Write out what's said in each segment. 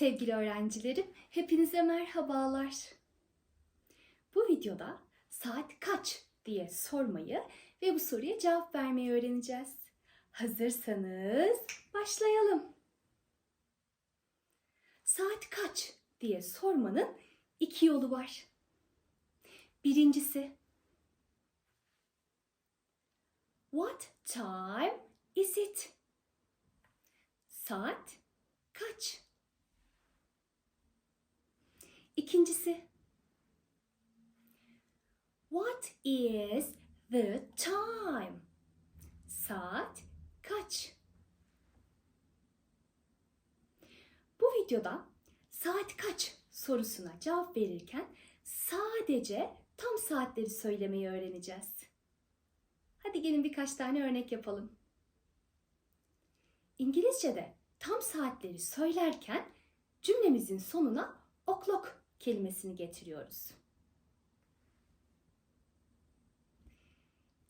Sevgili öğrencilerim, hepinize merhabalar. Bu videoda saat kaç diye sormayı ve bu soruya cevap vermeyi öğreneceğiz. Hazırsanız başlayalım. Saat kaç diye sormanın iki yolu var. Birincisi What time is it? Saat kaç? İkincisi What is the time? Saat kaç? Bu videoda saat kaç sorusuna cevap verirken sadece tam saatleri söylemeyi öğreneceğiz. Hadi gelin birkaç tane örnek yapalım. İngilizce'de tam saatleri söylerken cümlemizin sonuna o'clock kelimesini getiriyoruz.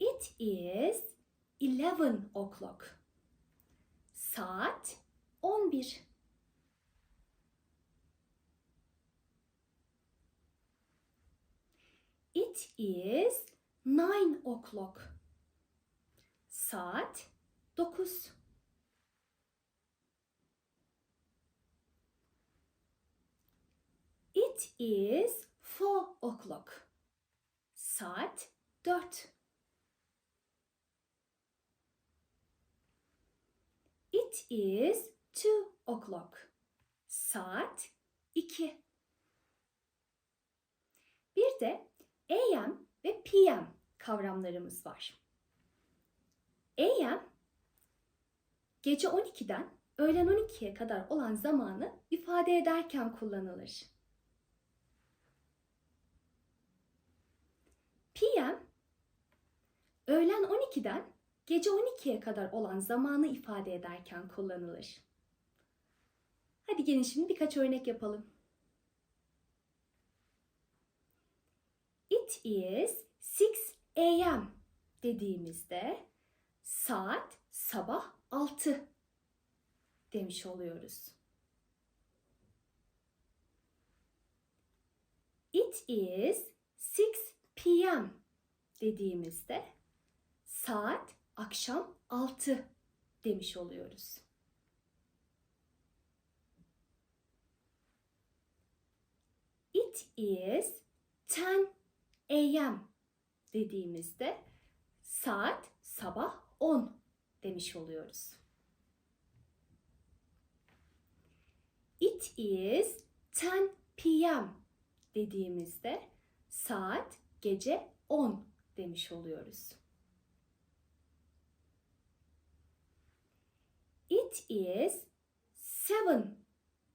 It is 11 o'clock. Saat 11. It is 9 o'clock. Saat 9. It is 4 o'clock. Saat 4. It is 2 o'clock. Saat 2. Bir de AM ve PM kavramlarımız var. AM gece 12'den öğlen 12'ye kadar olan zamanı ifade ederken kullanılır. PM öğlen 12'den gece 12'ye kadar olan zamanı ifade ederken kullanılır. Hadi gelin şimdi birkaç örnek yapalım. It is 6 a.m. dediğimizde saat sabah 6 demiş oluyoruz. It is 6 p.m. dediğimizde saat akşam 6 demiş oluyoruz. It is 10 a.m. dediğimizde saat sabah 10 demiş oluyoruz. It is 10 p.m. dediğimizde saat gece 10 demiş oluyoruz. It is 7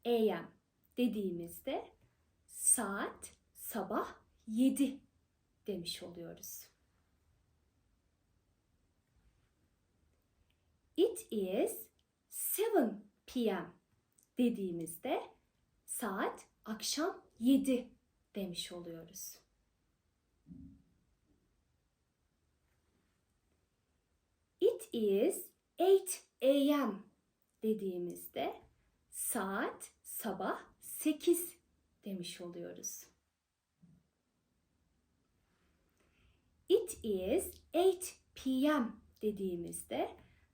a.m. dediğimizde saat sabah 7 demiş oluyoruz. It is 7 p.m. dediğimizde saat akşam 7 demiş oluyoruz. It is 8 a.m. dediğimizde saat sabah 8 demiş oluyoruz. It is 8 p.m. dediğimizde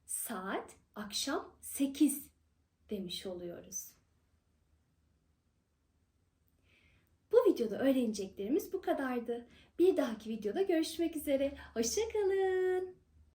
saat akşam 8 demiş oluyoruz. Bu videoda öğreneceklerimiz bu kadardı. Bir dahaki videoda görüşmek üzere. Hoşçakalın.